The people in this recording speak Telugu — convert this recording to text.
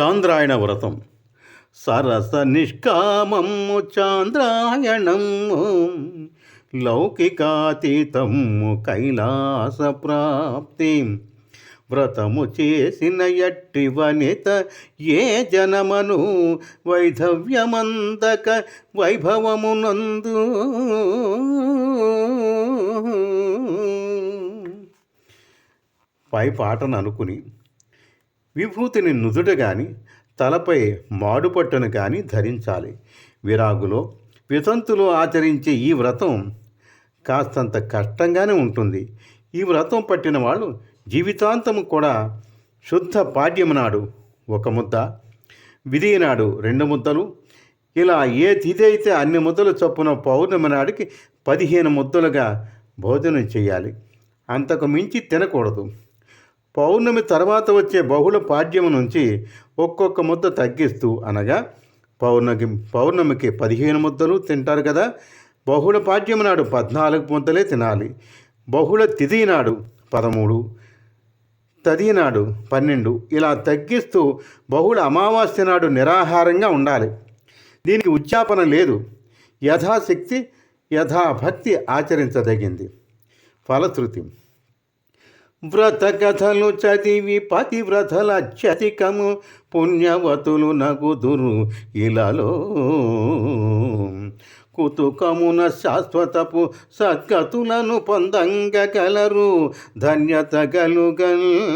చాంద్రాయణ వ్రతం సరస నిష్కామము చాంద్రాయణము. లౌకికాతీతము కైలాస ప్రాప్తి వ్రతము చేసిన ఎట్టి వనిత ఏ జనమను వైధవ్యమందక వైభవమునందు. పై పాటను అనుకుని విభూతిని నుదుట కానీ తలపై మాడుపట్టును కానీ ధరించాలి. విరాగులో వితంతులో ఆచరించే ఈ వ్రతం కాస్తంత కష్టంగానే ఉంటుంది. ఈ వ్రతం పట్టిన వాళ్ళు జీవితాంతం కూడా శుద్ధ పాడ్యము నాడు ఒక ముద్ద విధి నాడు రెండు ముద్దలు ఇలా ఏ తిథి అయితే అన్ని ముద్దలు చొప్పున పౌర్ణమి నాడికి పదిహేను ముద్దలుగా భోజనం చేయాలి. అంతకు మించి తినకూడదు. పౌర్ణమి తర్వాత వచ్చే బహుళ పాడ్యము నుంచి ఒక్కొక్క ముద్ద తగ్గిస్తూ అనగా పౌర్ణమి పౌర్ణమికి పదిహేను ముద్దలు తింటారు కదా బహుళ పాడ్యము నాడు పద్నాలుగు ముద్దలే తినాలి. బహుళ తిథి నాడు పదమూడు తది నాడు పన్నెండు ఇలా తగ్గిస్తూ బహుళ అమావాస్య నాడు నిరాహారంగా ఉండాలి. దీనికి ఉద్యాపన లేదు. యథాశక్తి యథాభక్తి ఆచరించదగింది. ఫలశ్రుతి వ్రత కథలు చదివి పతివ్రతల అత్యధికము పుణ్యవతులు నగుదురు ఇలాలో. కుతుకమున శాశ్వతపు సద్గతులను పొందంగగలరు ధన్యత గలుగల్.